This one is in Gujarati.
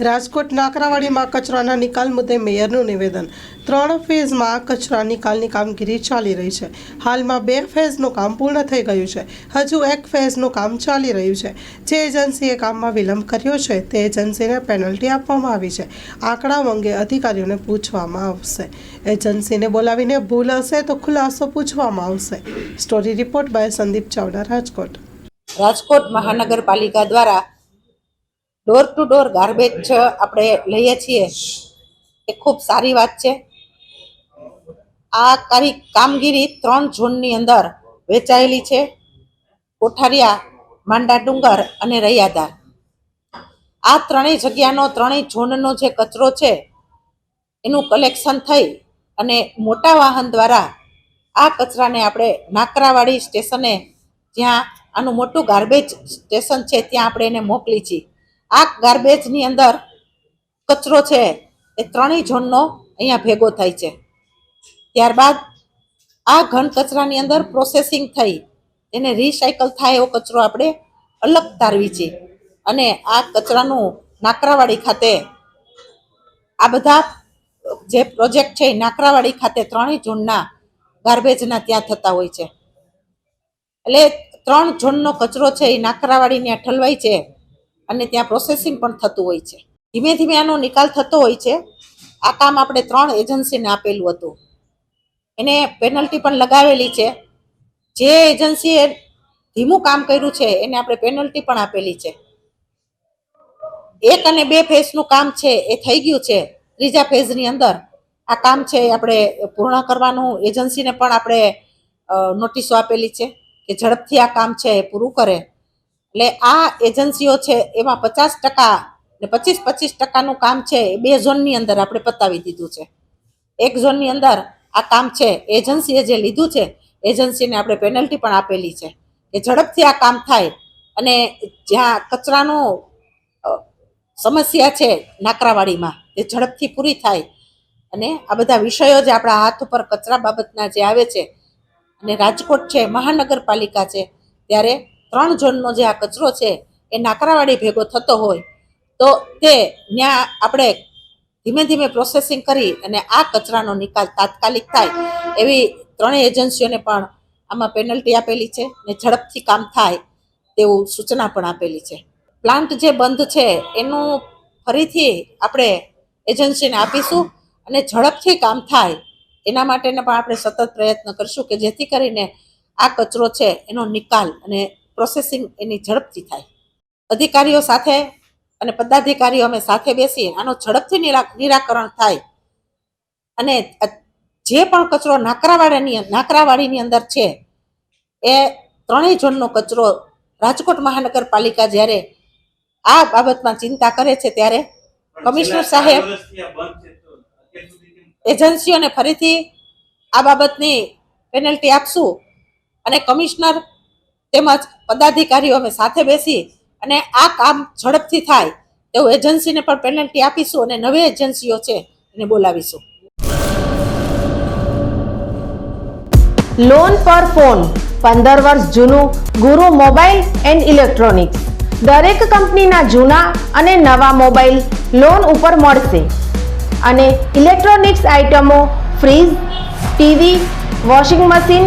રાજકોટ નાકરાવાડીમાં કચરાના નિકાલ મુદ્દે મેયરનું નિવેદન. ત્રણ ફેઝમાં કચરા નિકાલની કામગીરી ચાલી રહી છે. હાલમાં બે ફેઝનું કામ પૂર્ણ થઈ ગયું છે. હજુ એક ફેઝનું કામ ચાલી રહ્યું છે. જે એજન્સીએ કામમાં વિલંબ કર્યો છે તે એજન્સીને પેનલ્ટી આપવામાં આવી છે. આંકડા અંગે અધિકારીઓને પૂછવામાં આવશે. એજન્સીને બોલાવીને ભૂલ હશે તો ખુલાસો પૂછવામાં આવશે. Story report by Sandeep Chavda, Rajkot. Rajkot મહાનગરપાલિકા દ્વારા ડોર ટુ ડોર ગાર્બેજ આપણે લઈએ છીએ. એ ખૂબ સારી વાત છે. આ કારી કામગીરી ત્રણ ઝોનની અંદર વેચાયેલી છે. કોઠારિયા, માંડા ડુંગર અને રૈયાદાર આ ત્રણેય જગ્યાનો, ત્રણેય ઝોનનો જે કચરો છે, એનું કલેક્શન થઈ અને મોટા વાહન દ્વારા આ કચરાને આપણે નાકરાવાડી સ્ટેશને જ્યાં આનું મોટું ગાર્બેજ સ્ટેશન છે, ત્યાં આપણે એને મોકલી છીએ. આ ગાર્બેજની અંદર કચરો છે એ ત્રણેય ઝોનનો અહીંયા ભેગો થાય છે. ત્યારબાદ આ ઘન કચરાની અંદર પ્રોસેસિંગ થઈ. એને રિસાયકલ થાય એવો કચરો આપણે અલગ તારવી છે. અને આ કચરાનું નાકરાવાડી ખાતે આ બધા જે પ્રોજેક્ટ છે એ નાકરાવાડી ખાતે ત્રણેય ઝોનના ગાર્બેજના ત્યાં થતા હોય છે. એટલે ત્રણ ઝોનનો કચરો છે એ નાકરાવાડીને ઠલવાય છે. અને ત્યાં પ્રોસેસિંગ પણ થતું હોય છે. ધીમે ધીમે આનો નિકાલ થતો હોય છે. આ કામ આપણે ત્રણ એજન્સીને આપેલું હતું. એને પેનલ્ટી પણ લગાવેલી છે. જે એજન્સીએ ધીમું કામ કર્યું છે, એને આપણે પેનલ્ટી પણ આપેલી છે. એક અને બે ફેઝનું કામ છે, એ થઈ ગયું છે. ત્રીજા ફેઝની અંદર આ કામ છે, એ આપણે પૂર્ણ કરવાનું. એજન્સીને પણ આપણે નોટિસો આપેલી છે કે ઝડપથી આ કામ છે, એ પૂરું કરે. એટલે આ એજન્સીઓ છે, એમાં પચાસ ટકા ને પચીસ પચીસ ટકાનું કામ છે, એ બે ઝોનની અંદર આપણે પતાવી દીધું છે. એક ઝોનની અંદર આ કામ છે, એજન્સીએ જે લીધું છે, એજન્સીને આપણે પેનલ્ટી પણ આપેલી છે કે ઝડપથી આ કામ થાય અને જ્યાં કચરાનો સમસ્યા છે નાકરાવાડીમાં, એ ઝડપથી પૂરી થાય. અને આ બધા વિષયો જે આપણા હાથ ઉપર કચરા બાબતના જે આવે છે, અને રાજકોટ છે, મહાનગરપાલિકા છે, ત્યારે ત્રણ જણનો જે આ કચરો છે એ નાકરાવાળી ભેગો થતો હોય, તો તે ત્યાં આપણે ધીમે ધીમે પ્રોસેસિંગ કરી અને આ કચરાનો નિકાલ તાત્કાલિક થાય એવી ત્રણેય એજન્સીઓને પણ આમાં પેનલ્ટી આપેલી છે ને ઝડપથી કામ થાય તેવું સૂચના પણ આપેલી છે. પ્લાન્ટ જે બંધ છે એનું ફરીથી આપણે એજન્સીને આપીશું અને ઝડપથી કામ થાય એના માટેને પણ આપણે સતત પ્રયત્ન કરશું કે જેથી કરીને આ કચરો છે એનો નિકાલ અને પ્રોસેસિંગ એની ઝડપથી થાય. અધિકારીઓ સાથે અને પદાધિકારીઓ અમે સાથે બેસી આનો ઝડપથી નિરા નિરાકરણ થાય. અને જે પણ કચરો નાકરાવાડાની નાકરાવાડીની અંદર છે એ ત્રણેય ઝોનનો કચરો રાજકોટ મહાનગરપાલિકા જ્યારે આ બાબતમાં ચિંતા કરે છે ત્યારે કમિશનર સાહેબ એજન્સીઓને ફરીથી આ બાબતની પેનલ્ટી આપશું અને કમિશનર તેમજ પદાધિકારીઓ અમે સાથે બેસી અને આ કામ ઝડપથી થાય તેવું એજન્સીને પણ પેનલ્ટી આપીશું અને નવી એજન્સીઓ છે એને બોલાવીશું. લોન પર ફોન પંદર વર્ષ જૂનું, ગુરુ મોબાઈલ એન્ડ ઇલેક્ટ્રોનિક્સ દરેક કંપનીના જૂના અને નવા મોબાઈલ લોન ઉપર મળશે. અને ઇલેક્ટ્રોનિક્સ આઇટમો fridge TV washing machine